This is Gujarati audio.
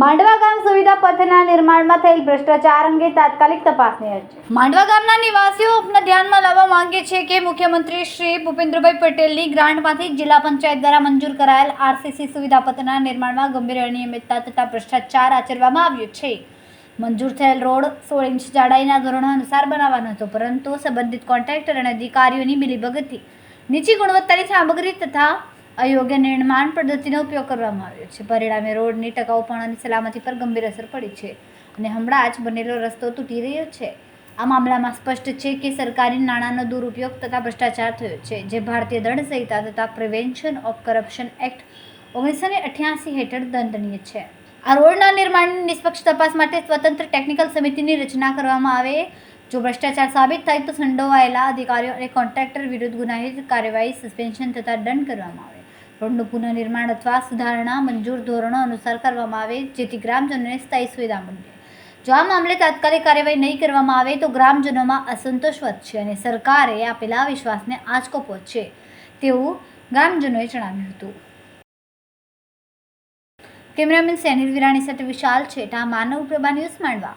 માંડવા ગામ સુવિધા પથના નિર્માણમાં થયેલ ભ્રષ્ટાચાર અંગે તાત્કાલિક તપાસની અરજી. માંડવા ગામના નિવાસીઓ આપના ધ્યાનમાં લાવવા માંગે છે કે મુખ્યમંત્રી શ્રી ભૂપેન્દ્રભાઈ પટેલની ગ્રાન્ટમાંથી જિલ્લા પંચાયત દ્વારા મંજૂર કરાયેલ આરસીસી સુવિધા પથના નિર્માણમાં ગંભીર અનિયમિતતા તથા ભ્રષ્ટાચાર આચરવામાં આવ્યો છે. મંજૂર થયેલ રોડ સોળ ઇંચ જાડાઈના ધોરણો અનુસાર બનાવવાનો હતો, પરંતુ સંબંધિત કોન્ટ્રાક્ટર અને અધિકારીઓની મિલીભગતથી નીચી ગુણવત્તાની સામગ્રી તથા અયોગ્ય નિર્માણ પદ્ધતિનો ઉપયોગ કરવામાં આવ્યો છે. પરિણામે રોડની ટકાઉપણ અને સલામતી પર ગંભીર અસર પડી છે અને હમણાં જ બનેલો રસ્તો તૂટી રહ્યો છે. આ મામલામાં સ્પષ્ટ છે કે સરકારી નાણાંનો દુરુપયોગ તથા ભ્રષ્ટાચાર થયો છે, જે ભારતીય દંડ સંહિતા તથા પ્રિવેન્શન ઓફ કરપ્શન એક્ટ ઓગણીસો ને અઠ્યાસી હેઠળ દંડનીય છે. આ રોડના નિર્માણની નિષ્પક્ષ તપાસ માટે સ્વતંત્ર ટેકનિકલ સમિતિની રચના કરવામાં આવે જો ભ્રષ્ટાચાર સાબિત થાય તો સંડોવાયેલા અધિકારીઓ અને કોન્ટ્રાક્ટર વિરુદ્ધ ગુનાહિત કાર્યવાહી સસ્પેન્શન તથા દંડ કરવામાં આવે. રોડનું પુનઃનિર્માણ અથવા સુધારણા મંજૂર ધોરણો અનુસાર કરવામાં આવે, જેથી ગ્રામજનોને સ્થાયી સુવિધા મળે. જો આ મામલે તાત્કાલિક કાર્યવાહી નહીં કરવામાં આવે તો ગ્રામજનોમાં અસંતોષ વધશે અને સરકારે આપેલા વિશ્વાસને આંચકો પહોંચશે તેવું ગ્રામજનોએ જણાવ્યું હતું. કેમેરામેન સેનિલ વિરાણી સાથે વિશાલ છેટા માનવ પ્રભા ન્યૂઝ માંડવા.